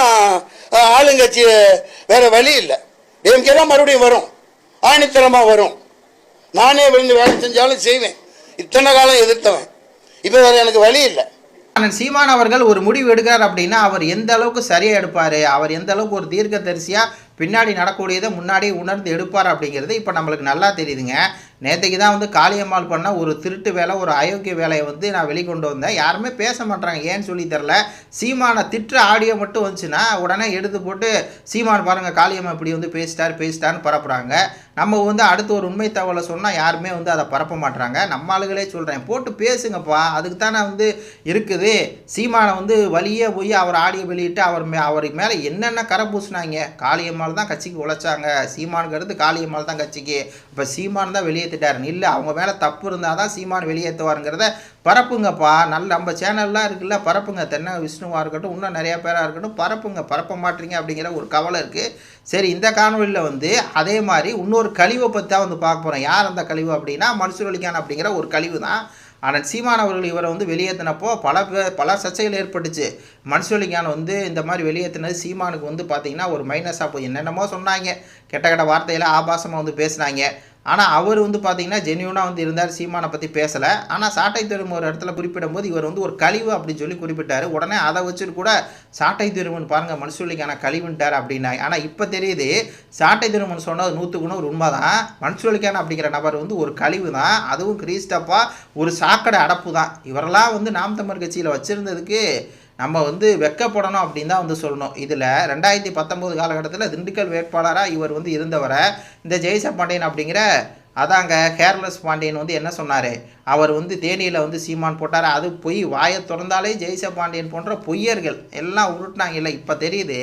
தான் நான் ஆளுங்கட்சி வேற வழி இல்லை. டிஎம்கே தான் மறுபடியும் வரும். ஆணித்தரமாக வரும். நானே விழுந்து வேலை செஞ்சாலும் செய்வேன். இத்தனை காலம் எதிர்த்தவன். இப்போ வேற எனக்கு வழி இல்லை. ஆனால் சீமான் அவர்கள் ஒரு முடிவு எடுக்கிறார் அப்படின்னா அவர் எந்த அளவுக்கு சரியாக எடுப்பார்? அவர் எந்த அளவுக்கு ஒரு தீர்க்க தரிசியாக பின்னாடி நடக்கக்கூடியதை முன்னாடியே உணர்ந்து எடுப்பார் அப்படிங்கிறது இப்போ நம்மளுக்கு நல்லா தெரியுதுங்க. நேற்றுக்கு தான் வந்து காளியம்மாள் பண்ண ஒரு திருட்டு வேலை ஒரு அயோக்கிய வேலையை வந்து நான் வெளிக்கொண்டு வந்தேன். யாருமே பேச மாட்டாங்க. ஏன்னு சொல்லி தெரில சீமானை திட்டுற ஆடியோ மட்டும் வந்துச்சுன்னா உடனே எடுத்து போட்டு சீமான் பாருங்கள் காளியம்மா இப்படி வந்து பேசிட்டார் பேசிட்டான்னு பரப்புகிறாங்க நம்ம வந்து அடுத்து ஒரு உண்மை தகவலை சொன்னால் யாருமே வந்து அதை பரப்ப மாட்டுறாங்க நம்ம ஆளுகளே சொல்கிறேன் போட்டு பேசுங்கப்பா. அதுக்கு தானே வந்து இருக்குது. சீமானை வந்து வழியே போய் அவர் ஆடியோ வெளியிட்டு அவர் மே அவருக்கு மேலே என்னென்ன கரை பூசினாங்க? காளியம்மாள் தான் கட்சிக்கு உழைச்சாங்க. சீமானுங்கிறது காளியம்மாள் தான் கட்சிக்கு. இப்போ சீமான் தான் வெளியேற்றிட்டாரு இல்லை அவங்க மேலே தப்பு இருந்தால் தான் சீமான் வெளியேற்றுவாருங்கிறத பரப்புங்கப்பா. நல்ல நம்ம சேனல்லாம் இருக்குல்ல பரப்புங்க. தென்னை விஷ்ணுவாக இருக்கட்டும் இன்னும் நிறையா பேராக இருக்கட்டும் பரப்புங்க. பரப்ப மாட்டீங்க அப்படிங்கிற ஒரு கவலை இருக்குது சரி இந்த காணொலியில் வந்து அதே மாதிரி இன்னொரு கழிவை பற்றி தான் வந்து பார்க்க போகிறோம் யார் அந்த கழிவு அப்படின்னா மனுஷுவலிக்கான் அப்படிங்கிற ஒரு கழிவு தான். ஆனால் சீமான் அவர்கள் இவரை வந்து வெளியேற்றினப்போ பல பேர் பல சர்ச்சைகள் ஏற்பட்டுச்சு. மனுஷுவலிக்கான் வந்து இந்த மாதிரி வெளியேற்றினது சீமானுக்கு வந்து பார்த்திங்கன்னா ஒரு மைனஸாக போய் என்னென்னமோ சொன்னாங்க. கெட்ட கெட்ட வார்த்தையில் ஆபாசமாக வந்து பேசுனாங்க. ஆனால் அவர் வந்து பார்த்தீங்கன்னா ஜென்யூனாக வந்து இருந்தார் சீமானை பற்றி பேசலை. ஆனால் சாட்டை திரும்ப ஒரு இடத்துல குறிப்பிடும்போது இவர் வந்து ஒரு கழிவு அப்படின்னு சொல்லி குறிப்பிட்டார். உடனே அதை வச்சுட்டு கூட சாட்டை திருமன் பாருங்கள் மனுஷுவலிக்கான கழிவுன்ட்டார் அப்படின்னாங்க ஆனால் இப்போ தெரியுது சாட்டை திருமன் சொன்னது நூற்றுக்கு நூறு உண்மை தான் மனுஷுவலிக்கான அப்படிங்கிற நபர் வந்து ஒரு கழிவு தான் அதுவும் கிரீஸ்டப்பாக ஒரு சாக்கடை அடப்பு தான் இவரெல்லாம் வந்து நாம் தமிழ் கட்சியில் வச்சுருந்ததுக்கு நம்ம வந்து வெக்கப்படணும் அப்படின்னு தான் வந்து சொல்லணும். இதில் ரெண்டாயிரத்தி பத்தொம்போது காலகட்டத்தில் திண்டுக்கல் வேட்பாளராக இவர் வந்து இருந்தவரை இந்த ஜெய்ச பாண்டியன் அப்படிங்கிற அதாங்க கேர்லெஸ் பாண்டியன் வந்து என்ன சொன்னார்? அவர் வந்து தேனியில் வந்து சீமான் போட்டார். அது பொய். வாயை திறந்தாலே ஜெய்ச பாண்டியன் போன்ற பொய்யர்கள் எல்லாம் உருட்டினாங்க இல்லை இப்போ தெரியுது.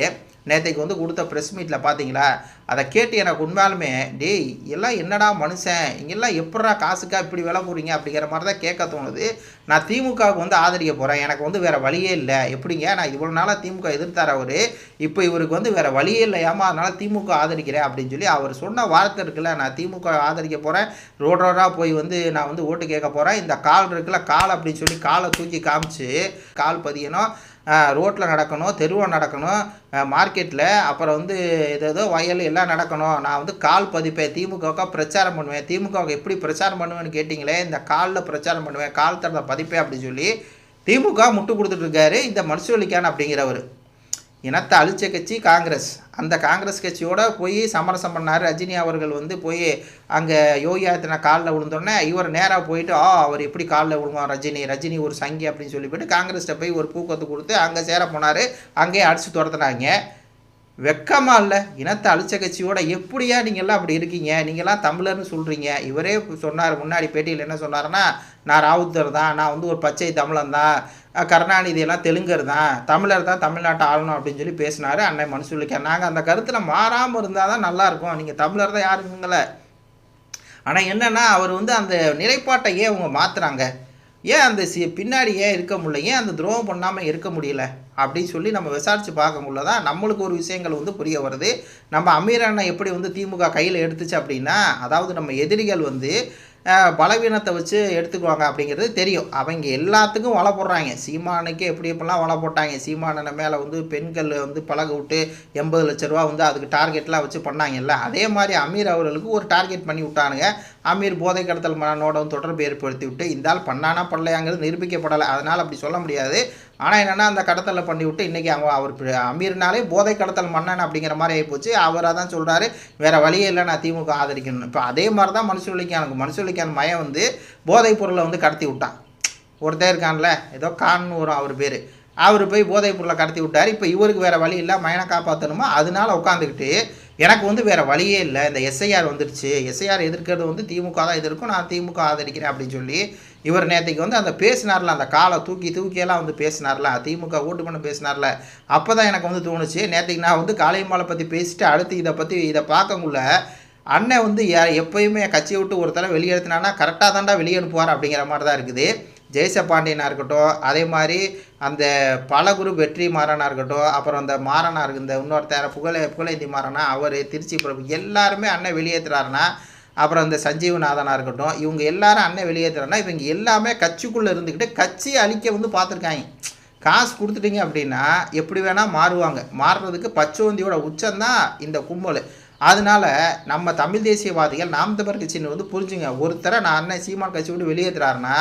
நேற்றுக்கு வந்து கொடுத்த ப்ரெஸ் மீட்டில் பார்த்தீங்களா அதை கேட்டு எனக்கு உண்மையாலுமே டேய் எல்லாம் என்னடா மனுஷன்? இங்கெல்லாம் எப்படா காசுக்கா இப்படி விலை போகிறீங்க அப்படிங்கிற மாதிரி தான் கேட்க தோணுது. நான் திமுகவுக்கு வந்து ஆதரிக்க போகிறேன் எனக்கு வந்து வேறு வழியே இல்லை. எப்படிங்க? நான் இவ்வளோ நாளாக திமுக எதிர்த்தார் அவர். இப்போ இவருக்கு வந்து வேறு வழியே இல்லையாமா அதனால் திமுக ஆதரிக்கிறேன் அப்படின்னு சொல்லி அவர் சொன்ன வார்த்தை இருக்குல்ல நான் திமுக ஆதரிக்க போகிறேன் ரோட் ரோடாக போய் வந்து நான் வந்து ஓட்டு கேட்க போகிறேன் இந்த கால் இருக்குல்ல கால் அப்படின்னு சொல்லி காலை தூக்கி காமிச்சு கால் பதியணும். ரோட்டில் நடக்கணும் தெருவில் நடக்கணும் மார்க்கெட்டில் அப்புறம் வந்து ஏதோ வயல் எல்லாம் நடக்கணும். நான் வந்து கால் பதிப்பேன். திமுகவுக்கு பிரச்சாரம் பண்ணுவேன். திமுகவுக்கு எப்படி பிரச்சாரம் பண்ணுவேன்னு கேட்டிங்களே இந்த காலில் பிரச்சாரம் பண்ணுவேன். கால் தரத்தை பதிப்பேன் அப்படின்னு சொல்லி திமுக முட்டு கொடுத்துட்ருக்காரு இந்த மனுஷவலிக்கான் அப்படிங்கிறவர். இனத்தை அழிச்ச கட்சி காங்கிரஸ். அந்த காங்கிரஸ் கட்சியோட போய் சமரசம் பண்ணார் ரஜினி அவர்கள் வந்து போய் அங்கே யோகி ஆதித்யநாத் காலில் விழுந்தோடனே இவர் நேராக போயிட்டு ஆ அவர் எப்படி காலில் விழுவான் ரஜினி? ரஜினி ஒரு சங்கி அப்படின்னு சொல்லி போயிட்டு காங்கிரஸ்கிட்ட போய் ஒரு பூக்கத்து கொடுத்து அங்கே சேர போனார். அங்கேயே அடித்து துரத்துனாங்க. வெக்கமா இல்லை. இனத்தை அழிச்ச கட்சியோட எப்படியா நீங்கள்லாம் அப்படி இருக்கீங்க? நீங்கள்லாம் தமிழர்னு சொல்கிறீங்க இவரே சொன்னார் முன்னாடி பேட்டியில் என்ன சொன்னார்னா நான் ராவுத்தர் தான். நான் வந்து ஒரு பச்சை தமிழன் தான். கருணாநிதியெல்லாம் கருணாநிதி எல்லாம் தெலுங்கர் தான். தமிழர் தான் தமிழ்நாட்டை ஆளணும் அப்படின்னு சொல்லி பேசினார் அன்னை மனசுலிக்க நாங்கள் அந்த கருத்தில் மாறாமல் இருந்தால் தான் நல்லாயிருக்கும் நீங்கள் தமிழர் தான் யாருங்களே ஆனால் என்னென்னா அவர் வந்து அந்த நிலைப்பாட்டை ஏன் அவங்க மாற்றுறாங்க ஏன் அந்த சி பின்னாடி ஏன் இருக்க முடியல? ஏன் அந்த துரோகம் பண்ணாமல் இருக்க முடியல? அப்படின்னு சொல்லி நம்ம விசாரித்து பார்க்கக்குள்ள தான் நம்மளுக்கு ஒரு விஷயங்கள் வந்து புரிய வருது. நம்ம அமீர் எப்படி வந்து திமுக கையில் எடுத்துச்சு அப்படின்னா அதாவது நம்ம எதிரிகள் வந்து பலவீனத்தை வச்சு எடுத்துக்குவாங்க அப்படிங்கிறது தெரியும். அவங்க எல்லாத்துக்கும் வலை போடுறாங்க. சீமானுக்கு எப்படி எப்படிலாம் வலை போட்டாங்க? சீமானனை மேலே வந்து பெண்கள் வந்து பழக விட்டு எண்பது லட்ச ரூபா வந்து அதுக்கு டார்கெட்லாம் வச்சு பண்ணாங்கல்ல? அதே மாதிரி அமீர் அவர்களுக்கு ஒரு டார்கெட் பண்ணி விட்டானுங்க. அமீர் போதை கடத்தல் மனோட தொடர்பு ஏற்படுத்தி விட்டு இந்த ஆள் பண்ணானா பண்ணலையாங்கிறது நிரூபிக்கப்படலை. அதனால் அப்படி சொல்ல முடியாது. ஆனால் என்னென்னா அந்த கடத்தலை பண்ணி விட்டு இன்றைக்கி அவன் அவர் அமீர்னாலே போதை கடத்தல் மன்னன் அப்படிங்கிற மாதிரி ஆகிப்போச்சு அவராக தான் சொல்கிறாரு வேறு வழியே இல்லை நான் திமுக ஆதரிக்கணும். இப்போ அதே மாதிரி தான் மனுஷுலிக்கானுக்கு மனுஷவலிக்கான மயம் வந்து போதைப் பொருளை வந்து கடத்தி விட்டான். ஒருத்தர் இருக்கான்ல ஏதோ கான்னு வரும் அவர் பேர். அவர் போய் போதைப் பொருளை கடத்தி விட்டார். இப்போ இவருக்கு வேறு வழி இல்லை மயனை காப்பாற்றணுமா அதனால உட்காந்துக்கிட்டு எனக்கு வந்து வேறு வழியே இல்லை. இந்த எஸ்ஐஆர் வந்துடுச்சு. எஸ்ஐஆர் எதிர்க்கிறது வந்து திமுக தான் எதிர்க்கும். நான் திமுக ஆதரிக்கிறேன் அப்படின்னு சொல்லி இவர் நேற்றுக்கு வந்து அந்த பேசினார்ல அந்த காலை தூக்கி தூக்கியெல்லாம் வந்து பேசினார்ல திமுக ஓட்டு பண்ண பேசினார்ல. அப்போ தான் எனக்கு வந்து தோணுச்சு நேற்றுக்கு நான் வந்து காளையம்மாளை பற்றி பேசிட்டு அடுத்து இதை பற்றி இதை பார்க்கக்குள்ள அண்ணன் வந்து எப்பயுமே கட்சியை விட்டு ஒருத்தர வெளியெடுத்தினான்னா கரெக்டாக தாண்டா வெளியே அனுப்புவார் அப்படிங்கிற மாதிரி தான் இருக்குது. ஜெயச பாண்டியனாக இருக்கட்டும் அதே மாதிரி அந்த பலகுரு வெற்றி மாறனாக இருக்கட்டும் அப்புறம் அந்த மாறனாக இருக்கு இந்த இன்னொருத்தர் புகழ புகழேந்தி மாறனா அவர் திருச்சி பிரபு எல்லாருமே அண்ணன் வெளியேற்றுறாருன்னா அப்புறம் இந்த சஞ்சீவநாதனாக இருக்கட்டும் இவங்க எல்லாரும் அண்ணன் வெளியேற்றுறாருன்னா இவங்க எல்லாமே கட்சிக்குள்ளே இருந்துக்கிட்டு கட்சியை அழிக்க வந்து பார்த்துருக்காங்க காசு கொடுத்துட்டீங்க அப்படின்னா எப்படி வேணால் மாறுவாங்க. மாறுறதுக்கு பச்சோந்தியோட உச்சம்தான் இந்த கும்பல். அதனால நம்ம தமிழ் தேசியவாதிகள் நாம் கட்சின்னு வந்து புரிஞ்சுங்க. ஒருத்தரை நான் அண்ணன் சீமான் கட்சி விட்டு வெளியேற்றுறாருன்னா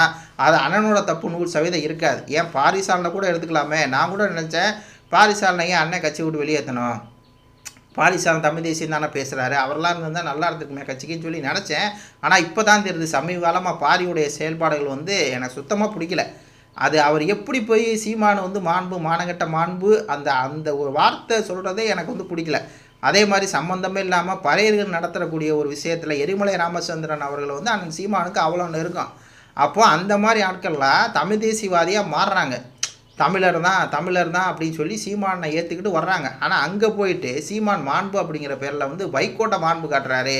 அது அண்ணனோட தப்பு நூறு சதவீதம் இருக்காது. ஏன் பாரிசாலனை கூட எடுத்துக்கலாமே? நான் கூட நினச்சேன் பாரிசாலனையே ஏன் அண்ணன் கட்சி விட்டு வெளியேற்றணும் பாரிசாலன் தமிழ் தேசியம் தானே பேசுகிறாரு அவரெல்லாம் இருந்தால் நல்லா இருந்துக்குமே கட்சிக்குன்னு சொல்லி நினச்சேன். ஆனால் இப்போ தான் தெரியுது சமீப காலமாக பாரியுடைய செயல்பாடுகள் வந்து எனக்கு சுத்தமாக பிடிக்கல. அது அவர் எப்படி போய் சீமானு வந்து மாண்பு மானகட்ட மாண்பு அந்த அந்த ஒரு வார்த்தை சொல்கிறதே எனக்கு வந்து பிடிக்கல. அதே மாதிரி சம்மந்தமே இல்லாமல் பறையர்கள் நடத்தக்கூடிய ஒரு விஷயத்தில் எரிமலை ராமச்சந்திரன் அவர்கள் வந்து அண்ணன் சீமானுக்கு அவ்வளோ நெருக்கம் அப்போது அந்த மாதிரி ஆட்கள்லாம் தமிழ் தேசியவாதியாக மாறுறாங்க. தமிழர் தான் தமிழர் தான் அப்படின்னு சொல்லி சீமானை ஏற்றுக்கிட்டு வர்றாங்க. ஆனால் அங்கே போயிட்டு சீமான் மாண்பு அப்படிங்கிற பேரில் வந்து வைகோட்டை மாண்பு காட்டுறாரு.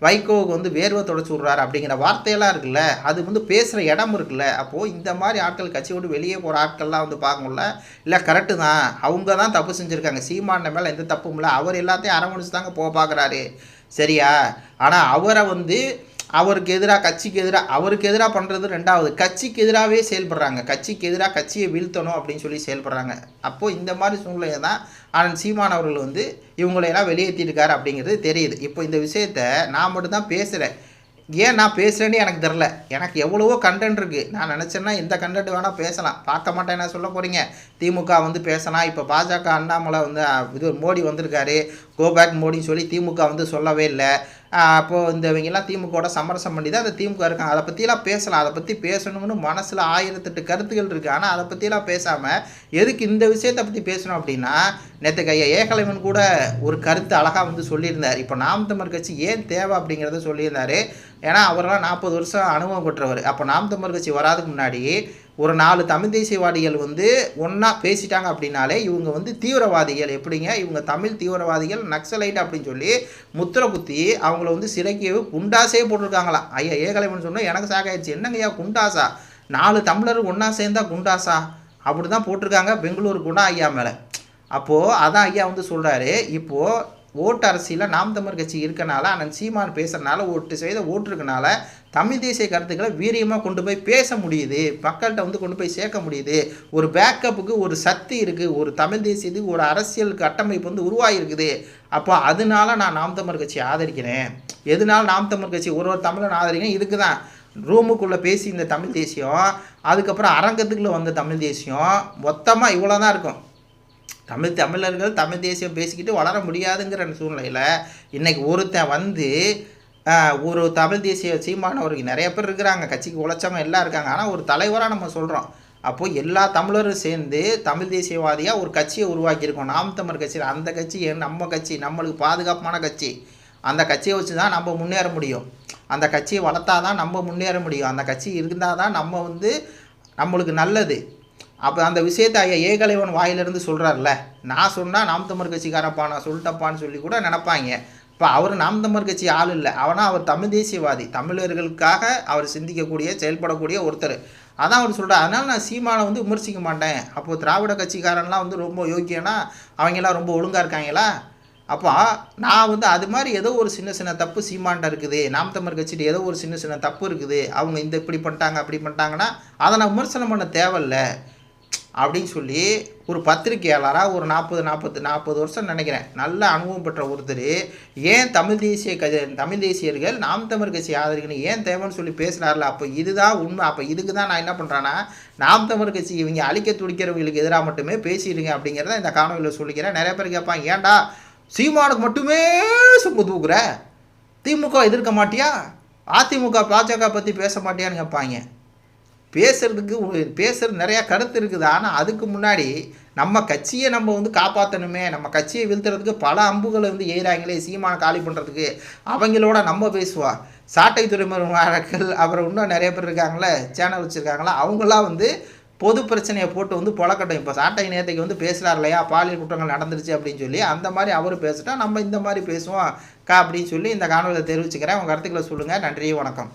வைகோவுக்கு வந்து வேர்வை தொடச்சி விட்றாரு அப்படிங்கிற வார்த்தையெல்லாம் இருக்குல்ல அது வந்து பேசுகிற இடம் இருக்குல்ல அப்போது இந்த மாதிரி ஆட்கள் கட்சி விட்டு வெளியே போகிற ஆட்கள்லாம் வந்து பார்க்கணும்ல? இல்லை கரெக்டு தான். அவங்க தான் தப்பு செஞ்சுருக்காங்க. சீமான மேலே எந்த தப்பும் இல்லை. அவர் எல்லாத்தையும் அரவணைச்சு தாங்க போக பார்க்குறாரு. சரியா? ஆனால் அவரை வந்து அவருக்கு எதிராக கட்சிக்கு எதிராக அவருக்கு எதிராக பண்ணுறது ரெண்டாவது. கட்சிக்கு எதிராகவே செயல்படுறாங்க. கட்சிக்கு எதிராக கட்சியை வீழ்த்தணும் அப்படின்னு சொல்லி செயல்படுறாங்க. அப்போது இந்த மாதிரி சூழ்நிலையை தான் ஆனந்த் சீமான் அவர்கள் வந்து இவங்களையெல்லாம் வெளியேற்றிருக்காரு அப்படிங்கிறது தெரியுது. இப்போ இந்த விஷயத்த நான் மட்டும்தான் பேசுகிறேன் ஏன் நான் பேசுகிறேன்னு எனக்கு தெரில எனக்கு எவ்வளவோ கண்டென்ட் இருக்குது நான் நினச்சேன்னா எந்த கண்டென்ட் வேணால் பேசலாம். பார்க்க மாட்டேன் என்ன சொல்ல போகிறீங்க திமுக வந்து பேசலாம். இப்போ பாஜக அண்ணாமலை வந்து இது மோடி வந்திருக்காரு. கோபேக் மோடின்னு சொல்லி திமுக வந்து சொல்லவே இல்லை. அப்போது இந்த இவங்கெல்லாம் திமுகவோட சமரசம் பண்ணி தான் அந்த திமுக இருக்காங்க. அதை பற்றிலாம் பேசலாம். அதை பற்றி பேசணும்னு மனசில் ஆயிரத்தெட்டு கருத்துக்கள் இருக்குது ஆனால் அதை பற்றிலாம் பேசாமல் எதுக்கு இந்த விஷயத்தை பற்றி பேசணும் அப்படின்னா நேற்றுக்கு ஐயா ஏகலைவன் கூட ஒரு கருத்து அழகாக வந்து சொல்லியிருந்தார். இப்போ நாம் தமிழர் கட்சி ஏன் தேவை அப்படிங்கிறத சொல்லியிருந்தார். ஏன்னா அவரெல்லாம் நாற்பது வருஷம் அனுபவம் பெற்றவர். அப்போ நாம் தமிழர் கட்சி வராதுக்கு முன்னாடி ஒரு நாலு தமிழ் தேசியவாதிகள் வந்து ஒன்றா பேசிட்டாங்க அப்படின்னாலே இவங்க வந்து தீவிரவாதிகள். எப்படிங்க? இவங்க தமிழ் தீவிரவாதிகள் நக்சலைட் அப்படின்னு சொல்லி முத்திரை குத்தி அவங்கள வந்து சிறைக்கு குண்டாசே போட்டிருக்காங்களாம் ஐயா ஏகலைவன் சொன்னால் எனக்கு சாகாயிடுச்சு என்னங்கய்யா குண்டாசா? நாலு தமிழர் ஒன்றா சேர்ந்தா குண்டாசா? அப்படி தான் போட்டிருக்காங்க பெங்களூர் குண்டா ஐயா மேலே. அப்போது அதான் ஐயா வந்து சொல்கிறாரு இப்போது ஓட்டு அரசியலில் நாம் தமிழ் கட்சி இருக்கனால அண்ணன் சீமான் பேசுறதுனால ஓட்டு செய்த ஓட்டு இருக்கனால தமிழ் தேசிய கருத்துக்களை வீரியமாக கொண்டு போய் பேச முடியுது. மக்கள்கிட்ட வந்து கொண்டு போய் சேர்க்க முடியுது. ஒரு பேக்கப்புக்கு ஒரு சக்தி இருக்குது ஒரு தமிழ் தேசியத்துக்கு ஒரு அரசியல் கட்டமைப்பு வந்து உருவாகிருக்குது அப்போ அதனால நான் நாம் தமிழ் கட்சி ஆதரிக்கிறேன். எதனால நாம் தமிழ் கட்சி ஒரு ஒரு தமிழன் ஆதரிக்கிறேன்? இதுக்கு தான் ரூமுக்குள்ளே பேசி இந்த தமிழ் தேசியம் அதுக்கப்புறம் அரங்கத்துக்குள்ளே வந்த தமிழ் தேசியம் மொத்தமாக இவ்வளோ தான் இருக்கும். தமிழ் தமிழர்கள் தமிழ் தேசியம் பேசிக்கிட்டு வளர முடியாதுங்கிற சூழ்நிலையில் இன்றைக்கி ஒருத்தன் வந்து ஒரு தமிழ் தேசிய சீமானவருக்கு நிறைய பேர் இருக்கிறாங்க. கட்சிக்கு உழைச்சவங்க எல்லாம் இருக்காங்க. ஆனால் ஒரு தலைவராக நம்ம சொல்கிறோம் அப்போது எல்லா தமிழரும் சேர்ந்து தமிழ் தேசியவாதியாக ஒரு கட்சியை உருவாக்கியிருக்கோம். நாம் தமிழ் கட்சியில் அந்த கட்சி என் நம்ம கட்சி நம்மளுக்கு பாதுகாப்பான கட்சி. அந்த கட்சியை வச்சு தான் நம்ம முன்னேற முடியும். அந்த கட்சியை வளர்த்தா தான் நம்ம முன்னேற முடியும். அந்த கட்சி இருந்தால் தான் நம்ம வந்து நம்மளுக்கு நல்லது. அப்போ அந்த விஷயத்தை ஐயா ஏகலைவன் வாயிலிருந்து சொல்கிறார்ல நான் சொன்னால் நாம் தமிழ் கட்சிக்காரப்பா நான் சொல்லிட்டப்பான்னு சொல்லி கூட நினப்பாங்க. இப்போ அவர் நாம் தமிழ் கட்சி ஆள் இல்லை. அவனால் அவர் தமிழ் தேசியவாதி. தமிழர்களுக்காக அவர் சிந்திக்கக்கூடிய செயல்படக்கூடிய ஒருத்தர். அதான் அவர் சொல்கிறார் அதனால் நான் சீமானை வந்து விமர்சிக்க மாட்டேன். அப்போது திராவிட கட்சிக்காரன்லாம் வந்து ரொம்ப யோக்கியனா? அவங்கெல்லாம் ரொம்ப ஒழுங்காக இருக்காங்களா? அப்போ நான் வந்து அது மாதிரி ஏதோ ஒரு சின்ன சின்ன தப்பு சீமான்ட்ட இருக்குது. நாம் தமிழ் கட்சிட்டு ஏதோ ஒரு சின்ன சின்ன தப்பு இருக்குது. அவங்க இந்த இப்படி பண்ணிட்டாங்க அப்படி பண்ணிட்டாங்கன்னா அதை நான் விமர்சனம் பண்ண தேவையில்லை. அப்படின்னு சொல்லி ஒரு பத்திரிகையாளராக ஒரு நாற்பது நாற்பத்து நாற்பது வருஷம் நினைக்கிறேன். நல்ல அனுபவம் பெற்ற ஒருத்தர். ஏன் தமிழ் தேசிய கஜ தமிழ் தேசியர்கள் நாம் தமிழ் கட்சி ஆதரிக்கணும் ஏன் தேவைன்னு சொல்லி பேசுகிறாருல அப்போ இதுதான் உண்மை. அப்போ இதுக்கு தான் நான் என்ன பண்ணுறேன்னா நாம் தமிழ் கட்சி இவங்க அழிக்க துடிக்கிறவங்களுக்கு எதிராக மட்டுமே பேசிடுங்க அப்படிங்கிறத இந்த காணொலியில் சொல்லிக்கிறேன். நிறைய பேர் கேட்பாங்க ஏன்டா சீமானுக்கு மட்டுமே சொம்பு தூக்குற? திமுக எதிர்க்க மாட்டியா? அதிமுக பாஜக பற்றி பேச மாட்டியான்னு கேட்பாங்க. பேசுறதுக்கு பேசுகிறது நிறையா கருத்து இருக்குது. ஆனால் அதுக்கு முன்னாடி நம்ம கட்சியை நம்ம வந்து காப்பாற்றணுமே நம்ம கட்சியை வீழ்த்துறதுக்கு பல அம்புகளை வந்து எய்கிறாங்களே சீமான காலி பண்ணுறதுக்கு அவங்களோட நம்ம பேசுவா. சாட்டை துறைமுகர்கள் அப்புறம் இன்னும் நிறைய பேர் இருக்காங்களே சேனல் வச்சுருக்காங்களா அவங்களாம் வந்து பொது பிரச்சனையை போட்டு வந்து புழக்கட்டும். இப்போ சாட்டை நேரத்தைக்கு வந்து பேசுகிறார் இல்லையா? பாலியல் குற்றங்கள் நடந்துருச்சு அப்படின்னு சொல்லி அந்த மாதிரி அவர் பேசிட்டா நம்ம இந்த மாதிரி பேசுவோம் கா அப்படின்னு சொல்லி இந்த காணொலியில் தெரிவிச்சுக்கிறேன். உங்கள் கருத்துக்களை சொல்லுங்கள் நன்றி வணக்கம்.